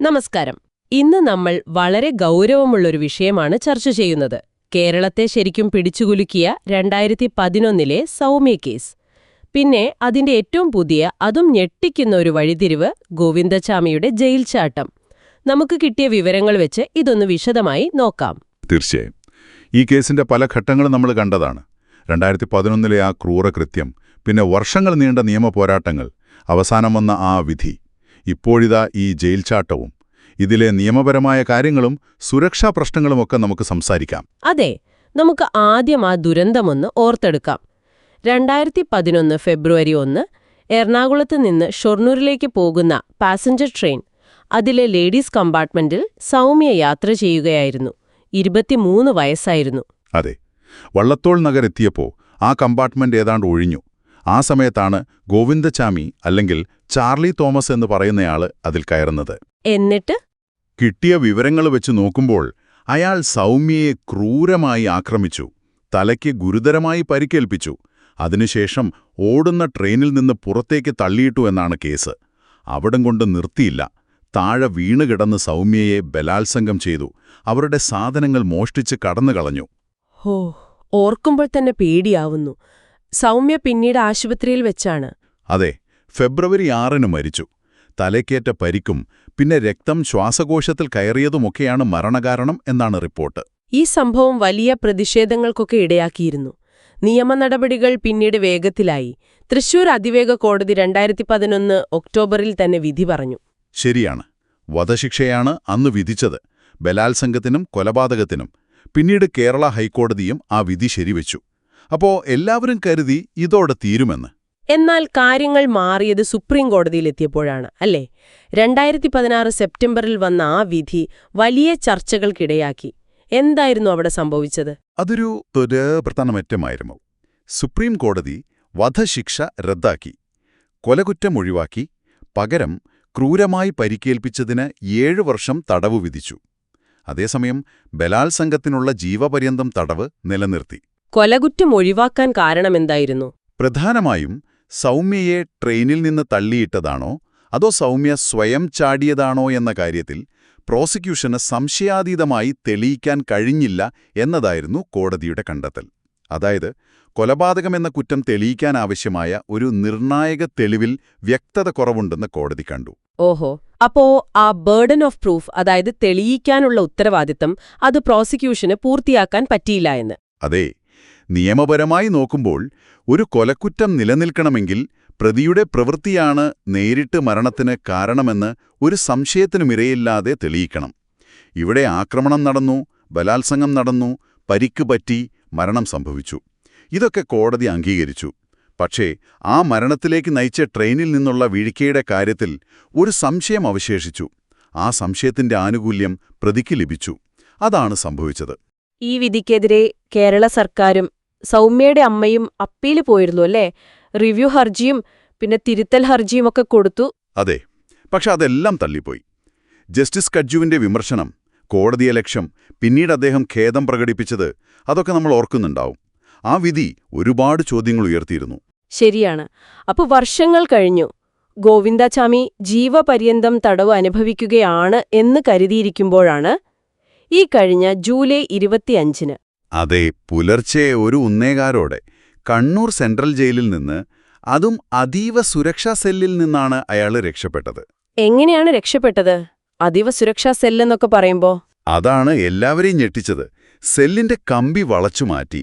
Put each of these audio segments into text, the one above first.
നമസ്കാരം. ഇന്ന് നമ്മൾ വളരെ ഗൗരവമുള്ളൊരു വിഷയമാണ് ചർച്ച ചെയ്യുന്നത്. കേരളത്തെ ശരിക്കും പിടിച്ചുകുലുക്കിയ രണ്ടായിരത്തി പതിനൊന്നിലെ സൗമ്യ കേസ്. പിന്നെ അതിന്റെ ഏറ്റവും പുതിയ അതും ഞെട്ടിക്കുന്ന ഒരു വഴിതിരിവ് ഗോവിന്ദചാമിയുടെ ജയിൽ ചാട്ടം നമുക്ക് കിട്ടിയ വിവരങ്ങൾ വെച്ച് ഇതൊന്ന് വിശദമായി നോക്കാം. തീർച്ചയായും. ഈ കേസിന്റെ പല ഘട്ടങ്ങളും നമ്മൾ കണ്ടതാണ്. രണ്ടായിരത്തി പതിനൊന്നിലെ ആ ക്രൂരകൃത്യം പിന്നെ വർഷങ്ങൾ നീണ്ട നിയമ പോരാട്ടങ്ങൾ അവസാനം വന്ന ആ വിധി ഇപ്പോഴിതാ ഈ ജയിൽ ചാട്ടവും ഇതിലെ നിയമപരമായ കാര്യങ്ങളും സുരക്ഷാ പ്രശ്നങ്ങളുമൊക്കെ നമുക്ക് സംസാരിക്കാം. അതെ നമുക്ക് ആദ്യം ആ ദുരന്തമൊന്ന് ഓർത്തെടുക്കാം. രണ്ടായിരത്തി പതിനൊന്ന് ഫെബ്രുവരി ഒന്ന് എറണാകുളത്ത് നിന്ന് ഷൊർണൂരിലേക്ക് പോകുന്ന പാസഞ്ചർ ട്രെയിൻ അതിലെ ലേഡീസ് കമ്പാർട്ട്മെന്റിൽ സൗമ്യ യാത്ര ചെയ്യുകയായിരുന്നു. ഇരുപത്തിമൂന്ന് വയസ്സായിരുന്നു. അതെ വള്ളത്തോൾ നഗരെത്തിയപ്പോൾ ആ കമ്പാർട്ട്മെന്റ് ഏതാണ്ട് ഒഴിഞ്ഞു. ആ സമയത്താണ് ഗോവിന്ദചാമി അല്ലെങ്കിൽ ചാർലി തോമസ് എന്ന് പറയുന്നയാൾ അതിൽ കയറുന്നത്. എന്നിട്ട്? കിട്ടിയ വിവരങ്ങൾ വെച്ച് നോക്കുമ്പോൾ അയാൾ സൗമ്യയെ ക്രൂരമായി ആക്രമിച്ചു തലയ്ക്ക് ഗുരുതരമായി പരിക്കേൽപ്പിച്ചു അതിനുശേഷം ഓടുന്ന ട്രെയിനിൽ നിന്ന് പുറത്തേക്ക് തള്ളിയിട്ടു എന്നാണ് കേസ്. അവിടം കൊണ്ട് നിർത്തിയില്ല താഴെ വീണുകിടന്ന് സൗമ്യയെ ബലാത്സംഗം ചെയ്തു അവരുടെ സാധനങ്ങൾ മോഷ്ടിച്ച് കടന്നു കളഞ്ഞു ഹോ ഓർക്കുമ്പോൾ തന്നെ പേടിയാവുന്നു. സൗമ്യ പിന്നീട് ആശുപത്രിയിൽ വെച്ചാണ്. അതെ ഫെബ്രുവരി ആറിന് മരിച്ചു. തലയ്ക്കേറ്റ പരിക്കും പിന്നെ രക്തം ശ്വാസകോശത്തിൽ കയറിയതുമൊക്കെയാണ് മരണകാരണം എന്നാണ് റിപ്പോർട്ട്. ഈ സംഭവം വലിയ പ്രതിഷേധങ്ങൾക്കൊക്കെ ഇടയാക്കിയിരുന്നു. നിയമ നടപടികൾ പിന്നീട് വേഗത്തിലായി. തൃശൂർ അതിവേഗ കോടതി രണ്ടായിരത്തി പതിനൊന്ന് ഒക്ടോബറിൽ തന്നെ വിധി പറഞ്ഞു. ശരിയാണ്. വധശിക്ഷയാണ് അന്ന് വിധിച്ചത്. ബലാത്സംഗത്തിനും കൊലപാതകത്തിനും. പിന്നീട് കേരള ഹൈക്കോടതിയും ആ വിധി ശരിവെച്ചു. അപ്പോ എല്ലാവരും കരുതി ഇതോടെ തീരുമെന്ന്. എന്നാൽ കാര്യങ്ങൾ മാറിയത് സുപ്രീം കോടതിയിലെത്തിയപ്പോഴാണ് അല്ലേ? രണ്ടായിരത്തി പതിനാറ് സെപ്റ്റംബറിൽ വന്ന ആ വിധി വലിയ ചർച്ചകൾക്കിടയാക്കി. എന്തായിരുന്നു അവിടെ സംഭവിച്ചത്? അതൊരു തൊരു പ്രധാനമറ്റമായിരുന്നു. സുപ്രീം കോടതി വധശിക്ഷ റദ്ദാക്കി കൊലകുറ്റം ഒഴിവാക്കി പകരം ക്രൂരമായി പരിക്കേൽപ്പിച്ചതിന് ഏഴു വർഷം തടവ് വിധിച്ചു. അതേസമയം ബലാത്സംഗത്തിനുള്ള ജീവപര്യന്തം തടവ് നിലനിർത്തി. കൊലകുറ്റം ഒഴിവാക്കാൻ കാരണമെന്തായിരുന്നു? പ്രധാനമായും സൗമ്യയെ ട്രെയിനിൽ നിന്ന് തള്ളിയിട്ടതാണോ അതോ സൗമ്യ സ്വയം ചാടിയതാണോ എന്ന കാര്യത്തിൽ പ്രോസിക്യൂഷന് സംശയാതീതമായി തെളിയിക്കാൻ കഴിഞ്ഞില്ല എന്നതായിരുന്നു കോടതിയുടെ കണ്ടെത്തൽ. അതായത് കൊലപാതകമെന്ന കുറ്റം തെളിയിക്കാനാവശ്യമായ ഒരു നിർണായക തെളിവിൽ വ്യക്തത കുറവുണ്ടെന്ന് കോടതി കണ്ടു. ഓഹോ അപ്പോ ആ ബേർഡൻ ഓഫ് പ്രൂഫ് അതായത് തെളിയിക്കാനുള്ള ഉത്തരവാദിത്തം അത് പ്രോസിക്യൂഷന് പൂർത്തിയാക്കാൻ പറ്റിയില്ല എന്ന്? അതെ നിയമപരമായി നോക്കുമ്പോൾ ഒരു കൊലക്കുറ്റം നിലനിൽക്കണമെങ്കിൽ പ്രതിയുടെ പ്രവൃത്തിയാണ് നേരിട്ട് മരണത്തിന് കാരണമെന്ന് ഒരു സംശയത്തിനുമിരയില്ലാതെ തെളിയിക്കണം. ഇവിടെ ആക്രമണം നടന്നു ബലാത്സംഗം നടന്നു പരിക്ക് പറ്റി മരണം സംഭവിച്ചു. ഇതൊക്കെ കോടതി അംഗീകരിച്ചു. പക്ഷേ ആ മരണത്തിലേക്ക് നയിച്ച ട്രെയിനിൽ നിന്നുള്ള വീഴ്ചയുടെ കാര്യത്തിൽ ഒരു സംശയം അവശേഷിച്ചു. ആ സംശയത്തിന്റെ ആനുകൂല്യം പ്രതിക്ക് ലഭിച്ചു. അതാണ് സംഭവിച്ചത്. ഈ വിധിക്കെതിരെ കേരള സർക്കാരും സൗമ്യയുടെ അമ്മയും അപ്പീൽ പോയിരുന്നു അല്ലേ? റിവ്യൂ ഹർജിയും പിന്നെ തിരുത്തൽ ഹർജിയും ഒക്കെ കൊടുത്തു. അതെ പക്ഷെ അതെല്ലാം തള്ളിപ്പോയി. ജസ്റ്റിസ് കഡ്ജുവിന്റെ വിമർശനം കോടതിയെ ലക്ഷ്യം പിന്നീട് അദ്ദേഹം ഖേദം പ്രകടിപ്പിച്ചത് അതൊക്കെ നമ്മൾ ഓർക്കുന്നുണ്ടാവും. ആ വിധി ഒരുപാട് ചോദ്യങ്ങൾ ഉയർത്തിയിരുന്നു. ശരിയാണ്. അപ്പൊ വർഷങ്ങൾ കഴിഞ്ഞു. ഗോവിന്ദാചാമി ജീവപര്യന്തം തടവ് അനുഭവിക്കുകയാണ് എന്ന് കരുതിയിരിക്കുമ്പോഴാണ് ഈ കഴിഞ്ഞ ജൂലൈ ഇരുപത്തിയഞ്ചിന് അതെ പുലർച്ചെ ഒരു ഉന്നേകാരോടെ കണ്ണൂർ സെൻട്രൽ ജയിലിൽ നിന്ന് അതും അതീവ സുരക്ഷാ സെല്ലിൽ നിന്നാണ് അയാൾ രക്ഷപ്പെട്ടത്. എങ്ങനെയാണ് രക്ഷപ്പെട്ടത്? അതീവ സുരക്ഷാ സെല്ലെന്നൊക്കെ പറയുമ്പോ? അതാണ് എല്ലാവരെയും ഞെട്ടിച്ചത്. സെല്ലിന്റെ കമ്പി വളച്ചുമാറ്റി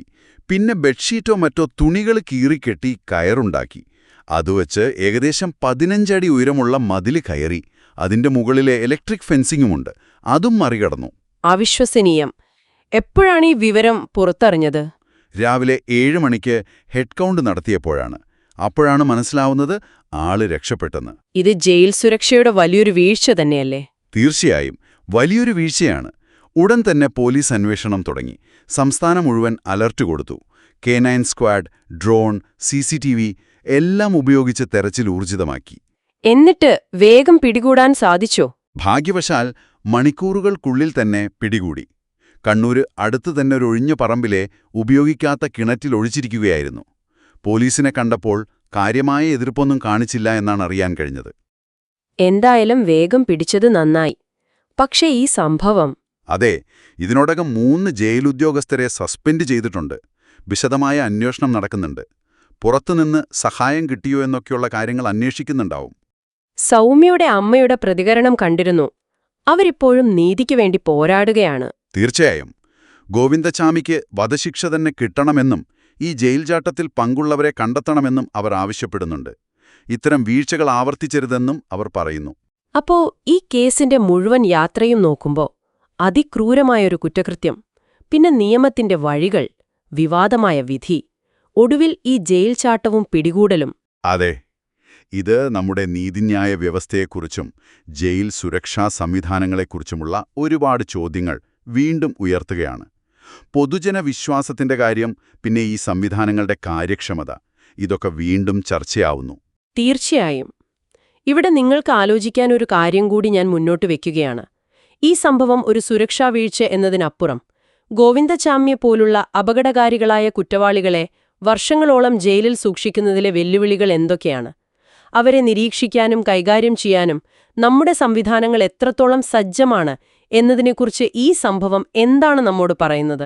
പിന്നെ ബെഡ്ഷീറ്റോ മറ്റോ തുണികൾ കീറിക്കെട്ടി കയറുണ്ടാക്കി. അതുവച്ച് ഏകദേശം പതിനഞ്ചടി ഉയരമുള്ള മതിൽ കയറി അതിന്റെ മുകളിലെ ഇലക്ട്രിക് ഫെൻസിങ്ങുമുണ്ട് അതും മറികടന്നു. അവിശ്വസനീയം. എപ്പോഴാണ് ഈ വിവരം പുറത്തറിഞ്ഞത്? രാവിലെ ഏഴ് മണിക്ക് ഹെഡ് കൗണ്ട് നടത്തിയപ്പോഴാണ്. അപ്പോഴാണ് മനസ്സിലാവുന്നത് ആൾ രക്ഷപ്പെട്ടെന്ന്. ഇത് ജയിൽ സുരക്ഷയുടെ വലിയൊരു വീഴ്ച തന്നെയല്ലേ? തീർച്ചയായും. വലിയൊരു വീഴ്ചയാണ്. ഉടൻ തന്നെ പോലീസ് അന്വേഷണം തുടങ്ങി. സംസ്ഥാനം മുഴുവൻ അലർട്ട് കൊടുത്തു. കെ നയൻ സ്ക്വാഡ് ഡ്രോൺ സി എല്ലാം ഉപയോഗിച്ച് തെരച്ചിൽ ഊർജിതമാക്കി. എന്നിട്ട് വേഗം പിടികൂടാൻ സാധിച്ചോ? ഭാഗ്യവശാൽ മണിക്കൂറുകൾക്കുള്ളിൽ തന്നെ പിടികൂടി. കണ്ണൂര് അടുത്തു തന്നെ ഒരു ഒഴിഞ്ഞ പറമ്പിലെ ഉപയോഗിക്കാത്ത കിണറ്റിൽ ഒഴിച്ചിരിക്കുകയായിരുന്നു. പോലീസിനെ കണ്ടപ്പോൾ കാര്യമായ എതിർപ്പൊന്നും കാണിച്ചില്ല എന്നാണ് അറിയാൻ കഴിഞ്ഞത്. എന്തായാലും വേഗം പിടിച്ചത് നന്നായി. പക്ഷേ ഈ സംഭവം അതെ ഇതിനോടകം മൂന്ന് ജയിലുദ്യോഗസ്ഥരെ സസ്പെൻഡ് ചെയ്തിട്ടുണ്ട്. വിശദമായ അന്വേഷണം നടക്കുന്നുണ്ട്. പുറത്തുനിന്ന് സഹായം കിട്ടിയോ എന്നൊക്കെയുള്ള കാര്യങ്ങൾ അന്വേഷിക്കുന്നുണ്ടാവും. സൗമ്യയുടെ അമ്മയുടെ പ്രതികരണം കണ്ടിരുന്നു. അവരിപ്പോഴും നീതിക്ക് വേണ്ടി പോരാടുകയാണ്. തീർച്ചയായും. ഗോവിന്ദചാമിക്ക് വധശിക്ഷ തന്നെ കിട്ടണമെന്നും ഈ ജയിൽ ചാട്ടത്തിൽ പങ്കുള്ളവരെ കണ്ടെത്തണമെന്നും അവർ ആവശ്യപ്പെടുന്നുണ്ട്. ഇത്തരം വീഴ്ചകൾ ആവർത്തിച്ചരുതെന്നും അവർ പറയുന്നു. അപ്പോ ഈ കേസിന്റെ മുഴുവൻ യാത്രയും നോക്കുമ്പോ അതിക്രൂരമായൊരു കുറ്റകൃത്യം പിന്നെ നിയമത്തിന്റെ വഴികൾ വിവാദമായ വിധി ഒടുവിൽ ഈ ജയിൽ ചാട്ടവും പിടികൂടലും. അതെ. ഇത് നമ്മുടെ നീതിന്യായ വ്യവസ്ഥയെക്കുറിച്ചും ജയിൽ സുരക്ഷാ സംവിധാനങ്ങളെക്കുറിച്ചുമുള്ള ഒരുപാട് ചോദ്യങ്ങൾ വീണ്ടും ഉയർത്തുകയാണ്. പൊതുജന വിശ്വാസത്തിന്റെ കാര്യം പിന്നെ ഈ സംവിധാനങ്ങളുടെ കാര്യക്ഷമത ഇതൊക്കെ വീണ്ടും ചർച്ചയാവുന്നു. തീർച്ചയായും. ഇവിടെ നിങ്ങൾക്ക് ആലോചിക്കാൻ ഒരു കാര്യം കൂടി ഞാൻ മുന്നോട്ട് വെക്കുകയാണ്. ഈ സംഭവം ഒരു സുരക്ഷാ വീഴ്ച എന്നതിനപ്പുറം ഗോവിന്ദചാമ്യ പോലുള്ള അപകടകാരികളായ കുറ്റവാളികളെ വർഷങ്ങളോളം ജയിലിൽ സൂക്ഷിക്കുന്നതിലെ വെല്ലുവിളികൾ എന്തൊക്കെയാണ്? അവരെ നിരീക്ഷിക്കാനും കൈകാര്യം ചെയ്യാനും നമ്മുടെ സംവിധാനങ്ങൾ എത്രത്തോളം സജ്ജമാണ് എന്നതിനെക്കുറിച്ച് ഈ സംഭവം എന്താണ് നമ്മോട് പറയുന്നത്?